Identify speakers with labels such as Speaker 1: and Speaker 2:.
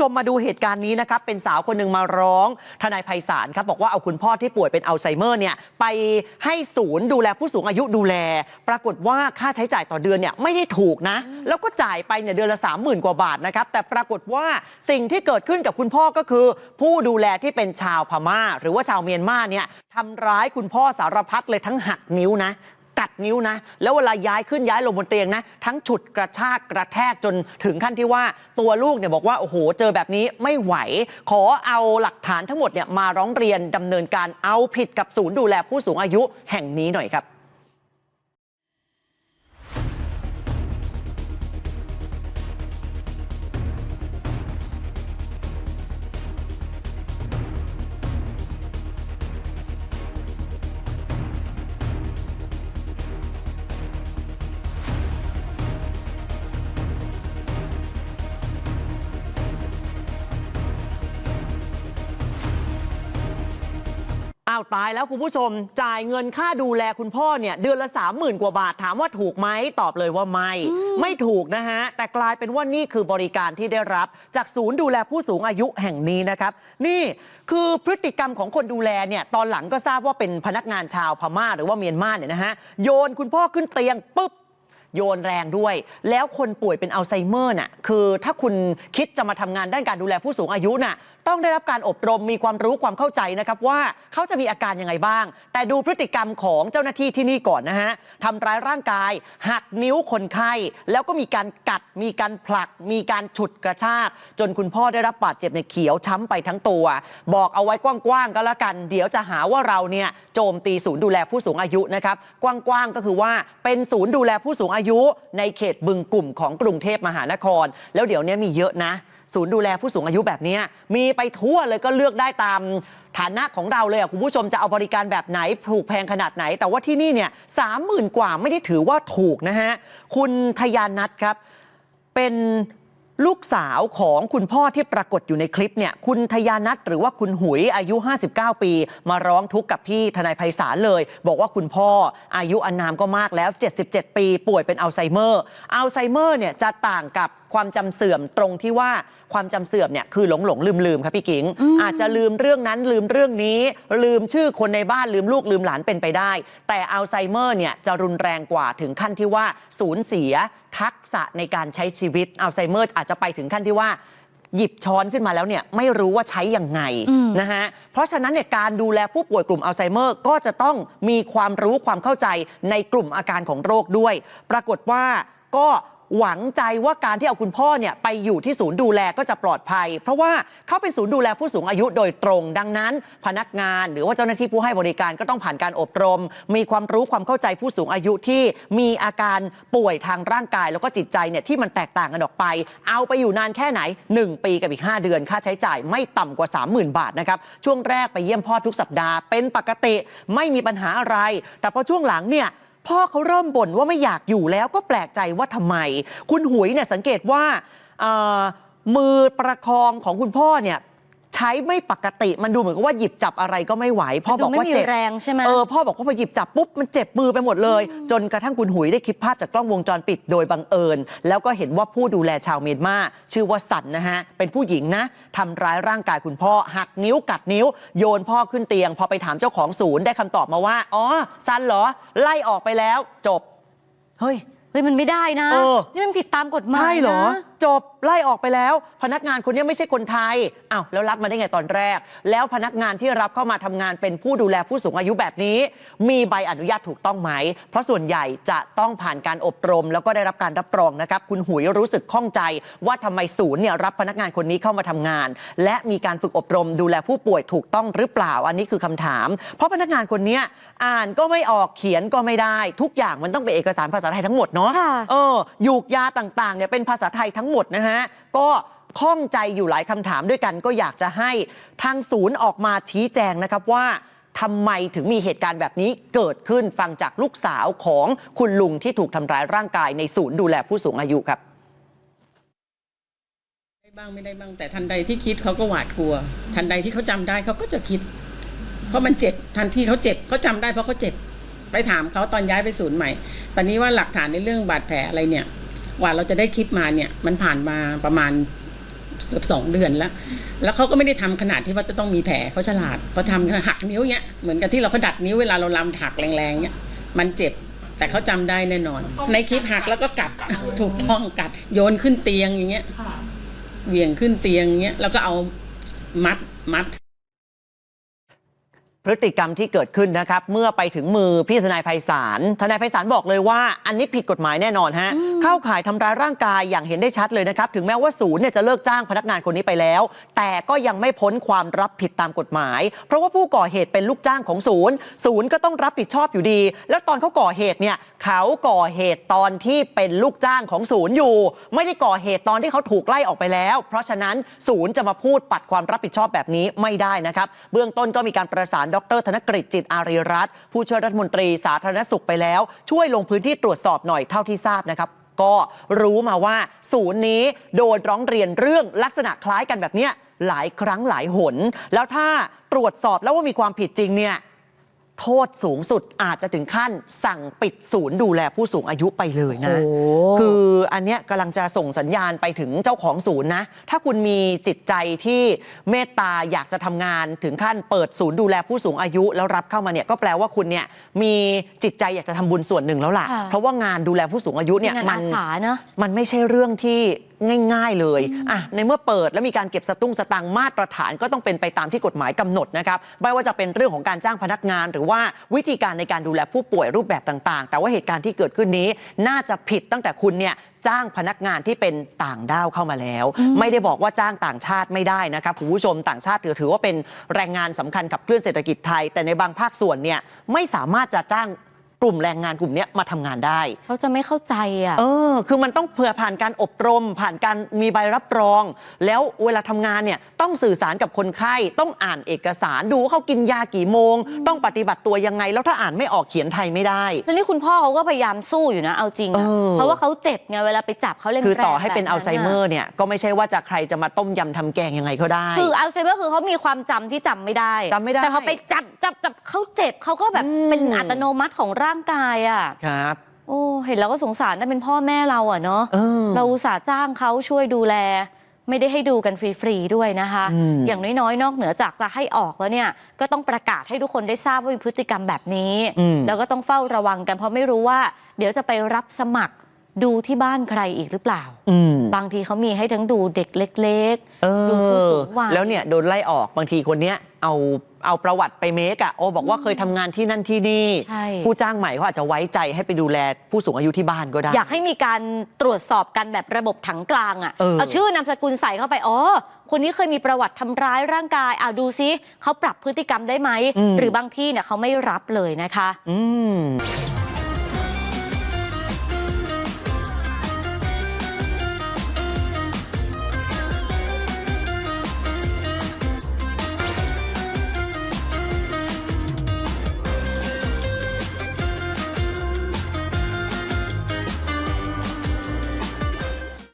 Speaker 1: ชมมาดูเหตุการณ์นี้นะครับ เป็นสาวคนหนึ่งมาร้อง ทนายไพศาลครับ บอกว่าเอาคุณพ่อที่ป่วยเป็นอัลไซเมอร์เนี่ยไปให้ศูนย์ดูแลผู้สูงอายุดูแล ปรากฏว่าค่าใช้จ่ายต่อเดือนเนี่ยไม่ได้ถูกนะ แล้วก็จ่ายไปเนี่ยเดือนละ 30,000 กว่าบาทนะครับ แต่ปรากฏว่าสิ่งที่เกิดขึ้นกับคุณพ่อก็คือ ผู้ดูแลที่เป็นชาวพม่า หรือว่าชาวเมียนมาเนี่ยทำร้ายคุณพ่อสารพัดเลยทั้งหักนิ้วนะ กัดนิ้วนะ แล้วเวลาย้ายขึ้นย้ายลงบนเตียงนะ ทั้งฉุดกระชากกระแทกจนถึงขั้นที่ว่าตัวลูกเนี่ยบอกว่า โอ้โห เจอแบบนี้ไม่ไหว ขอเอาหลักฐานทั้งหมดเนี่ยมาร้องเรียนดำเนินการเอาผิดกับศูนย์ดูแลผู้สูงอายุแห่งนี้หน่อยครับ อ้าวตายแล้วคุณผู้ชม จ่ายเงินค่าดูแลคุณพ่อเนี่ยเดือนละ 30,000 กว่าบาทถามว่าถูกไหมตอบเลยว่าไม่ ไม่ถูกนะฮะ แต่กลายเป็นว่านี่คือบริการที่ได้รับ จากศูนย์ดูแลผู้สูงอายุแห่งนี้นะครับ นี่คือพฤติกรรมของคนดูแลเนี่ยตอนหลังก็ทราบว่าเป็นพนักงานชาวพม่าหรือว่าเมียนมาเนี่ยนะฮะโยนคุณพ่อขึ้นเตียงปุ๊บ โยนแรงด้วย แล้วคนป่วยเป็นอัลไซเมอร์น่ะคือถ้าคุณคิดจะมาทำงานด้านการดูแลผู้สูงอายุน่ะต้องได้รับการอบรมมีความรู้ความเข้าใจนะครับว่าเขาจะมีอาการยังไงบ้าง แต่ดูพฤติกรรมของเจ้าหน้าที่ที่นี่ก่อนนะฮะทำร้ายร่างกาย หักนิ้วคนไข้ แล้วก็มีการกัด มีการผลัก มีการฉุดกระชาก จนคุณพ่อได้รับบาดเจ็บในเขียวช้ำไปทั้งตัว บอกเอาไว้กว้างๆก็แล้วกัน เดี๋ยวจะหาว่าเราเนี่ยโจมตีศูนย์ดูแลผู้สูงอายุนะครับ กว้างๆก็คือว่าเป็นศูนย์ดูแลผู้สูงอายุายุในเขตบึงกลุ่มของกรุงเทพมหานคร แล้วเดี๋ยวนี้มีเยอะนะ ศูนย์ดูแลผู้สูงอายุแบบนี้มีไปทั่วเลยก็เลือกได้ตามฐานะของเราเลยอะคุณผู้ชมจะเอาบริการแบบไหนถูกแพงขนาดไหน แต่ว่าที่นี่เนี่ยสามหมื่นกว่าไม่ได้ถือว่าถูกนะฮะ คุณทยานัทครับ เป็น ลูกสาวของคุณพ่อที่ปรากฏอยู่ในคลิปเนี่ยคุณทยานัทหรือว่าคุณหุยอายุ 59 ปี มาร้องทุกข์กับพี่ทนายไพศาลเลย บอกว่าคุณพ่ออายุอานามก็มากแล้ว 77 ปี ป่วยเป็นอัลไซเมอร์อัลไซเมอร์เนี่ยจะต่างกับความจำเสื่อมตรงที่ว่าความจำเสื่อมเนี่ยคือหลงหลงลืมลืมๆครับพี่กิง
Speaker 2: อืม
Speaker 1: อาจจะลืมเรื่องนั้นลืมเรื่องนี้ ลืมชื่อคนในบ้านลืมลูกลืมหลานเป็นไปได้ แต่อัลไซเมอร์เนี่ยจะรุนแรงกว่าถึงขั้นที่ว่าสูญเสียทักษะในการใช้ชีวิตอัลไซเมอร์อาจจะไปถึงขั้นที่ว่า หยิบช้อนขึ้นมาแล้วเนี่ยไม่รู้ว่าใช้ยังไง
Speaker 2: อืม
Speaker 1: นะฮะเพราะฉะนั้นเนี่ยการดูแลผู้ป่วยกลุ่มอัลไซเมอร์ก็จะต้องมีความรู้ความเข้าใจในกลุ่มอาการของโรคด้วย ปรากฏว่าก็ หวังใจว่าการที่เอาคุณพ่อเนี่ยไปอยู่ที่ศูนย์ดูแลก็จะปลอดภัย เพราะว่าเขาเป็นศูนย์ดูแลผู้สูงอายุโดยตรง ดังนั้น พนักงานหรือว่าเจ้าหน้าที่ผู้ให้บริการก็ต้องผ่านการอบรม มีความรู้ความเข้าใจผู้สูงอายุที่มีอาการป่วยทางร่างกาย แล้วก็จิตใจเนี่ยที่มันแตกต่างกันออกไป เอาไปอยู่นานแค่ไหน 1 ปีกับอีก 5 เดือน ค่าใช้จ่ายไม่ต่ำกว่า 30,000 บาทนะครับช่วงแรกไปเยี่ยมพ่อทุกสัปดาห์เป็นปกติไม่มีปัญหาอะไร แต่พอช่วงหลังเนี่ย พ่อเขาเริ่มบ่นว่าไม่อยากอยู่แล้วก็แปลกใจว่าทำไม คุณหุยเนี่ยสังเกตว่าเอ่อมือประคองของคุณพ่อเนี่ย ใช้ไม่ปกติมันดูเหมือนกับว่าหยิบจับอะไรก็ไม่ไหวพ่อบอกว่า
Speaker 2: ดูไม่มี
Speaker 1: เจ็บ
Speaker 2: แรงใช่ไหม
Speaker 1: เออพ่อบอกว่าพอหยิบจับปุ๊บมันเจ็บมือไปหมดเลย จนกระทั่งคุณหุยได้คลิปภาพจากกล้องวงจรปิดโดยบังเอิญ แล้วก็เห็นว่าผู้ดูแลชาวเมียนมาชื่อว่าสันนะฮะเป็นผู้หญิงนะทำร้ายร่างกายคุณพ่อหักนิ้วกัดนิ้ว โยนพ่อขึ้นเตียง พอไปถามเจ้าของศูนย์ได้คำตอบมาว่าอ๋อสันเหรอไล่ออกไปแล้วจบเฮ้ย
Speaker 2: เฮ้ยมันไม่ได้นะ
Speaker 1: เออ
Speaker 2: นี่มันผิดตามกฎหมาย
Speaker 1: ใช่เหรอ
Speaker 2: นะ
Speaker 1: จบไล่ออกไปแล้ว พนักงานคนนี้ไม่ใช่คนไทยอ้าวแล้วรับมาได้ไงตอนแรก แล้วพนักงานที่รับเข้ามาทำงานเป็นผู้ดูแลผู้สูงอายุแบบนี้ มีใบอนุญาตถูกต้องไหม เพราะส่วนใหญ่จะต้องผ่านการอบรม แล้วก็ได้รับการรับรองนะครับ คุณหุยรู้สึกข้องใจว่าทำไมศูนย์เนี่ยรับพนักงานคนนี้เข้ามาทำงาน และมีการฝึกอบรมดูแลผู้ป่วยถูกต้องหรือเปล่า อันนี้คือคำถาม เพราะพนักงานคนเนี้ยอ่านก็ไม่ออกเขียนก็ไม่ได้ ทุกอย่างมันต้องเป็นเอกสารภาษาไทยทั้งหมดเนาะ
Speaker 2: ค่ะ
Speaker 1: เออยูกยาต่างๆเนี่ยเป็นภาษาไทยทั้งหมดนะฮะ ก็ข้องใจอยู่หลายคำถามด้วยกัน ก็อยากจะให้ทางศูนย์ออกมาชี้แจงนะครับว่าทำไมถึงมีเหตุการณ์แบบนี้เกิดขึ้นฟังจากลูกสาวของคุณลุงที่ถูกทำร้ายร่างกายในศูนย์ดูแลผู้สูงอายุครับ
Speaker 3: ได้บ้างไม่ได้บ้างแต่ทันใดที่คิดเขาก็หวาดกลัว ทันใดที่เขาจำได้เขาก็จะคิด เพราะมันเจ็บทันที่เขาเจ็บเขาจำได้เพราะเขาเจ็บ ไปถามเขาตอนย้ายไปศูนย์ใหม่ ตอนนี้ว่าหลักฐานในเรื่องบาดแผลอะไรเนี่ยกว่าเราจะได้คลิปมาเนี่ยมันผ่านมาประมาณเกือบสองเดือนแล้ว แล้วเขาก็ไม่ได้ทำขนาดที่ว่าจะต้องมีแผลเขาฉลาดเขาทำหักนิ้วเนี้ยเหมือนกับที่เราเขาดัดนิ้วเวลาเราลำถักแรงๆเนี้ยมันเจ็บแต่เขาจำได้แน่นอน ในคลิปหักแล้วก็กัดถูกต้องกัด โยนขึ้นเตียงอย่างเงี้ยเหวี่ยงขึ้นเตียงอย่างเงี้ยแล้วก็เอามัดมัด
Speaker 1: พฤติกรรมที่เกิดขึ้นนะครับ เมื่อไปถึงมือพี่ทนายไพศาลทนายไพศาลบอกเลยว่า อันนี้ผิดกฎหมายแน่นอนฮะเข้าข่ายทำร้ายร่างกายอย่างเห็นได้ชัดเลยนะครับ ถึงแม้ว่าศูนย์เนี่ยจะเลิกจ้างพนักงานคนนี้ไปแล้ว แต่ก็ยังไม่พ้นความรับผิดตามกฎหมาย เพราะว่าผู้ก่อเหตุเป็นลูกจ้างของศูนย์ ศูนย์ก็ต้องรับผิดชอบอยู่ดี แล้วตอนเขาก่อเหตุเนี่ยเขาก่อเหตุตอนที่เป็นลูกจ้างของศูนย์อยู่ ไม่ได้ก่อเหตุตอนที่เขาถูกไล่ออกไปแล้ว เพราะฉะนั้นศูนย์จะมาพูดปัดความรับผิดชอบแบบนี้ไม่ได้นะครับ เบื้องต้นก็มีการประสานดร ธนกฤษจิตอารีรัตน์ผู้ช่วยรัฐมนตรีสาธารณสุขไปแล้ว ช่วยลงพื้นที่ตรวจสอบหน่อยเท่าที่ทราบนะครับก็รู้มาว่าศูนย์นี้โดนร้องเรียนเรื่องลักษณะคล้ายกันแบบเนี้ยหลายครั้งหลายหน แล้วถ้าตรวจสอบแล้วว่ามีความผิดจริงเนี่ย โทษสูงสุดอาจจะถึงขั้นสั่งปิดศูนย์ดูแลผู้สูงอายุไปเลยนะคืออันเนี้ยกำลังจะส่งสัญญาณไปถึงเจ้าของศูนย์นะ ถ้าคุณมีจิตใจที่เมตตาอยากจะทำงานถึงขั้นเปิดศูนย์ดูแลผู้สูงอายุแล้วรับเข้ามาเนี่ยก็แปลว่าคุณเนี่ยมีจิตใจอยากจะทำบุญส่วนหนึ่งแล้วล่ะ
Speaker 2: ค่ะ
Speaker 1: เพราะว่างานดูแลผู้สูงอายุเนี่ย
Speaker 2: เป็
Speaker 1: มั
Speaker 2: อาสาเนอะ
Speaker 1: มันไม่ใช่เรื่องที่ง่ายๆเลยอะในเมื่อเปิดแล้วมีการเก็บสตุ้งสตังค์มาตรฐานก็ต้องเป็นไปตามที่กฎหมายกำหนดนะครับ ไม่ว่าจะเป็นเรื่องของการจ้างพนักงานหรือว่าวิธีการในการดูแลผู้ป่วยรูปแบบต่าง ๆ แต่ว่าเหตุการณ์ที่เกิดขึ้นนี้ น่าจะผิดตั้งแต่คุณเนี่ยจ้างพนักงานที่เป็นต่างด้าวเข้ามาแล้ว
Speaker 2: อืม
Speaker 1: ไม่ได้บอกว่าจ้างต่างชาติไม่ได้นะครับคุณผู้ชมต่างชาติถือถือว่าเป็นแรงงานสำคัญขับเคลื่อนเศรษฐกิจไทย แต่ในบางภาคส่วนเนี่ยไม่สามารถจะจ้าง กลุ่มแรงงานกลุ่มเนี้ยมาทำงานได้
Speaker 2: เขาจะไม่เข้าใจอะ
Speaker 1: เออ คือมันต้องเผื่อผ่านการอบรม ผ่านการมีใบรับรอง แล้วเวลาทำงานเนี่ยต้องสื่อสารกับคนไข้ ต้องอ่านเอกสารดูว่าเขากินยากี่โมง ต้องปฏิบัติตัวยังไง แล้วถ้าอ่านไม่ออกเขียนไทยไม่ได้
Speaker 2: แล้วนี่คุณพ่อเขาก็พยายามสู้อยู่นะ เอาจริงอะ
Speaker 1: เออ
Speaker 2: เพราะว่าเขาเจ็บไงเวลาไปจับเขาเล่น
Speaker 1: คือต่อ
Speaker 2: แรง
Speaker 1: ให้เป็น
Speaker 2: แบบ
Speaker 1: อัลไซเมอะร์เนี่ยก็ไม่ใช่ว่าจะใครจะมาต้มยำทำแกงยังไงก็ได้
Speaker 2: คืออัลไซเมอร์คือเขามีความจำที่จำไม่ได้
Speaker 1: จำไม่ได้
Speaker 2: แต่พอไปจับจับจับเขาเจ็บเขาก็แบบ
Speaker 1: อืม
Speaker 2: เป็นอัตโนมัติของร่างกายอะ
Speaker 1: ครับ
Speaker 2: โอ้เห็นแล้วก็สงสารนะเป็นพ่อแม่เราอะเนาะ
Speaker 1: เออ
Speaker 2: เราอุตส่าห์จ้างเขาช่วยดูแล ไม่ได้ให้ดูกันฟรีๆด้วยนะคะ
Speaker 1: อืม
Speaker 2: อย่างน้อยๆนอกเหนือจากจะให้ออกแล้วเนี่ย ก็ต้องประกาศให้ทุกคนได้ทราบว่ามีพฤติกรรมแบบนี้
Speaker 1: อืม
Speaker 2: แล้วก็ต้องเฝ้าระวังกันเพราะไม่รู้ว่า เดี๋ยวจะไปรับสมัคร ดูที่บ้านใครอีกหรือเปล่า
Speaker 1: อืม
Speaker 2: บางทีเขามีให้ทั้งดูเด็กเล็ก
Speaker 1: เอ
Speaker 2: ดูผู้
Speaker 1: อ
Speaker 2: สูงวัย
Speaker 1: แล้วเนี่ยโดนไล่ออกบางทีคนเนี้ยเอาเอาประวัติไปเมกอะโอบอกว่าเคยทำงานที่นั่นที่นี่
Speaker 2: ใช่
Speaker 1: ผู้จ้างใหม่เขาอาจจะไว้ใจให้ไปดูแลผู้สูงอายุที่บ้านก็ได้
Speaker 2: อยากให้มีการตรวจสอบกันแบบระบบถังกลาง
Speaker 1: เออ
Speaker 2: อะ่ะเอาชื่อนามสกุลใส่เข้าไป อ๋อ คนนี้เคยมีประวัติทำร้ายร่างกายอ่าดูซิเขาปรับพฤติกรรมได้ไหมหรือบางที่เนี่ยเขาไม่รับเลยนะคะ
Speaker 1: อืม